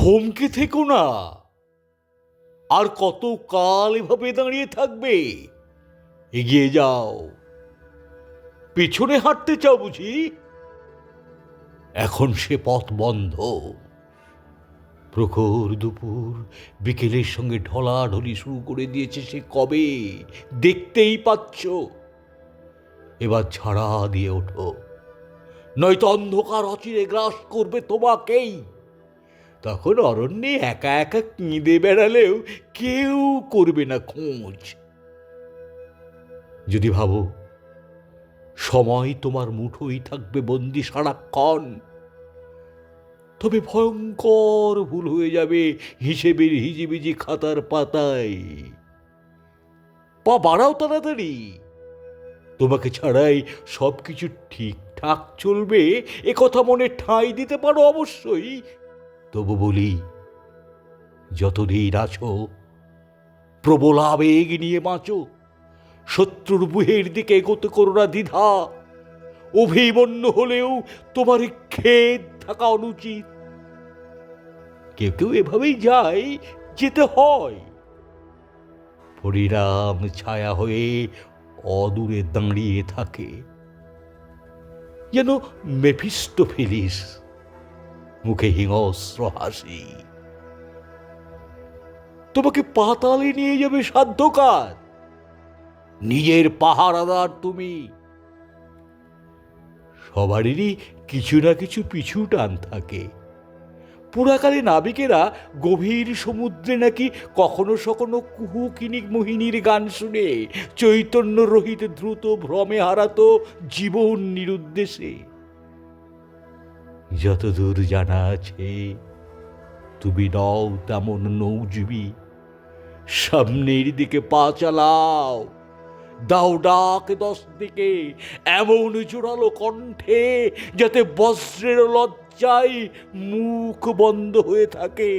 থমকে থেকো না। আর কত কাল এভাবে দাঁড়িয়ে থাকবে? এগিয়ে যাও। পিছনে হাঁটতে চাও বুঝি? এখন সে পথ বন্ধ। প্রখর দুপুর বিকেলের সঙ্গে ঢলাঢলি শুরু করে দিয়েছে সে কবে? দেখতেই পাচ্ছ। এবার ছাড়া দিয়ে ওঠো। নয়তো অন্ধকার অচিরে গ্রাস করবে তোমাকেই। তখন অরণ্যে একা একা কেঁদে বেড়ালেও কেউ করবে না খোঁজ। যদি ভাবো, সময় তোমার মুঠোই থাকবে বন্দি সারাক্ষণ। তবে ভয়ঙ্কর ভুল হয়ে যাবে হিসেবের হিজিবিজি খাতার পাতায়। পা বাড়াও তাড়াতাড়ি। তোমাকে ছাড়াই সব কিছু ঠিকঠাক চলবে, এ কথা মনে ঠাঁই দিতে পারো অবশ্যই। তবু বলি, যতদিন আছো, প্রবল আবেগ নিয়ে বাঁচো। শত্রুর বুহের দিকে এগোতে করো না দ্বিধা। অভিমন্য হলেও তোমার খেদ থাকা অনুচিত। কেউ কেউ এভাবেই যায় যেতে হয়। পরিণাম ছায়া হয়ে অদূরে দাঁড়িয়ে থাকে। যেন মেফিস্টো ফিলিস মুখে হিংস্র হাসি। তোমাকে পাতালে নিয়ে যাবে সাধ্যকার নিজের পাহারাদার তুমি। সবারই কিছু না কিছু পিছু টান থাকে। পুরাকালে নাবিকেরা গভীর সমুদ্রে নাকি কখনো সখনো কুহু কিনিক মোহিনীর গান শুনে চৈতন্য রহিত দ্রুত ভ্রমে হারাতো জীবন নিরুদ্দেশে। যতদূর জানা আছে, তুমি নও তেমন নৌজীবী। সামনের দিকে পা চালাও, দাও ডাক দশ দিকে এমন জোরালো কণ্ঠে যাতে বজ্রের লজ্জায় মুখ বন্ধ হয়ে থাকে।